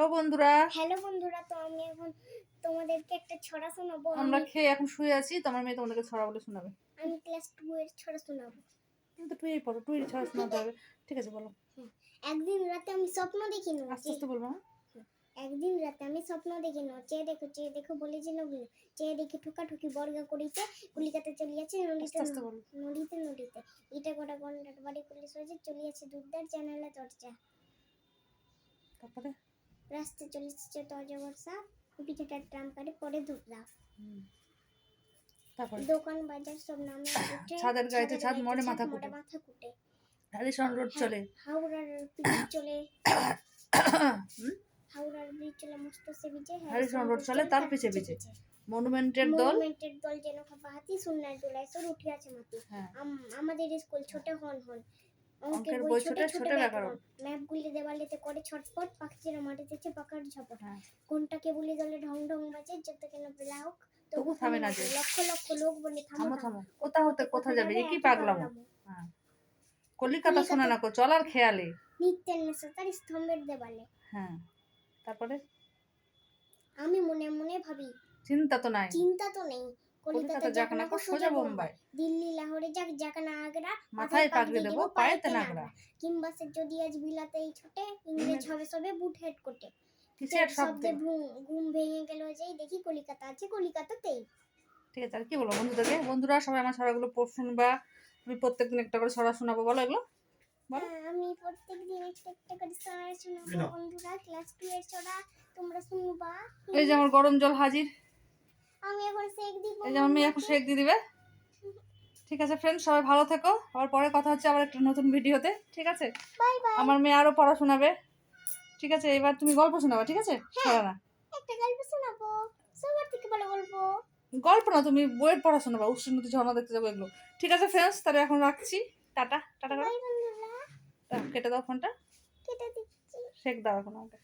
Hello বন্ধুরা। Hello বন্ধুরা তো আমি এখন তোমাদেরকে একটা ছড়া শোনাবো। আমরা খেয়ে এখন শুয়ে আছি তো আমার মেয়ে তোমাদেরকে ছড়া বলে শোনাবে। আমি ক্লাস টু এর ছড়া শোনাবো। তুমি তো টুয়েই পড়ো টুয়ের ছড়া শোনাতে হবে। ঠিক আছে বলো। একদিন রাতে আমি স্বপ্ন দেখি আস্তে আস্তে বলব হ্যাঁ? একদিন রাতে আমি স্বপ্ন দেখি ন চেয়ে দেখো চেয়ে দেখো বলে যে নগুলো চেয়ে দেখে ঠুকাঠুকি বর্গা করিতে কলিকাতা চলিয়াছে নদীতে আস্তে আস্তে নদীতে নদীতে। ইটা গোটা গন্ডার বাড়ি পুলিশ হয়েছে চলিয়াছে দুধদার চ্যানেলে চর্চা তারপরে? রাস্তায় চলেছে তর্জা বর্ষা পিঠেটা ট্রাম কাটে পরে হুম। তারপরে? দোকান বাজার সব নামে উঠে ছাদের গায়েতে ছাদ ছাদ, মাথা কুটে। মাথা কুটে। হ্যারিসন রোড চলে। হাওড়ার ব্রিজ চলে। হাওড়ার ব্রিজ চলে মস্ত সে বিচে হ্যারিসন রোড চলে তার পিছে পিছে। মনুমেন্টের দল? মুভমেন্টের দল যেন হাতি সুন্নার দোলায় সর উঠিয়াছে মাটি। হ্যাঁ। আম- আমাদের স্কুল ছোট হন হন। অঙ্কের বই ছোটে, ছোটে ব্যাকরণ। ম্যাপ গুলি দেওয়ালেতে করে ছটপট পাখির মাটিতেছে পাকার ঝপট। হ্যাঁ। কোনটাকে বলি দলে ঢং ঢং বাজে যত কেন বেলা হোক তবু থামে না যে। লক্ষ লক্ষ লোক বলে থামো থামো কোথা হতে কোথা যাবে। এ কি পাগলামো? হ্যাঁ। কলিকাতা শোনা না কো চলার খেয়ালে। নিত্যের নেশা তার স্তম্ভের দেওয়ালে। হ্যাঁ। তারপরে? আমি মনে মনে ভাবি চিন্তা তো নাই। চিন্তা তো নেই। কলিকাতা যাক না কো সোজা বোম্বাই। দিল্লি লাহোরে যাক যাক না আগ্রা মাথায় পাগড়ি দেবো পায়েতে কিংবা সে যদি আজ বিলাতেই ছোটে ইংরেজ হবে সবে বুট হেড কোটে। কিসের শব্দে ঘুম- ভেঙে গেল যেই দেখি কলিকাতা আছে কলিকাতাতেই ঠিক আছে আর কি বলব বন্ধুদেরকে? বন্ধুরা সবাই আমার ছড়াগুলো পড় শুনবা। আমি প্রত্যেকদিন একটা করে ছড়া শোনাবো বলো এগুলো? বলো। হ্যাঁ, আমি প্রত্যেকদিন একটা একটা করে ছড়া শোনাবো বন্ধুরা ক্লাস টু এর ছড়া তোমরা শুনবা। এই যে আমার গরম জল হাজির। আমি এখন শেখ দিব। এই যে আমার মেয়ে এখন শেক দিয়ে দিবে। ঠিক আছে ফ্রেন্ড সবাই ভালো থেকো। আবার পরে কথা হচ্ছে আবার একটা নতুন ভিডিওতে। ঠিক আছে? বাই বাই আমার মেয়ে আরও পড়া শোনাবে। ঠিক আছে এবার তুমি গল্প শোনাবা ঠিক আছে? ছড়া না। একটা গল্প শোনাবো। সবার থেকে ভালো গল্প। গল্প না তুমি বইয়ের পড়া শোনাবা। নদী ঝর্ণা দেখতে যাব এগুলো। ঠিক আছে ফ্রেন্ডস তাহলে এখন রাখছি। টাটা টাটা করো। কেটে দাও ফোনটা। কেটে দিচ্ছি। শেক দাও এখন আমাকে।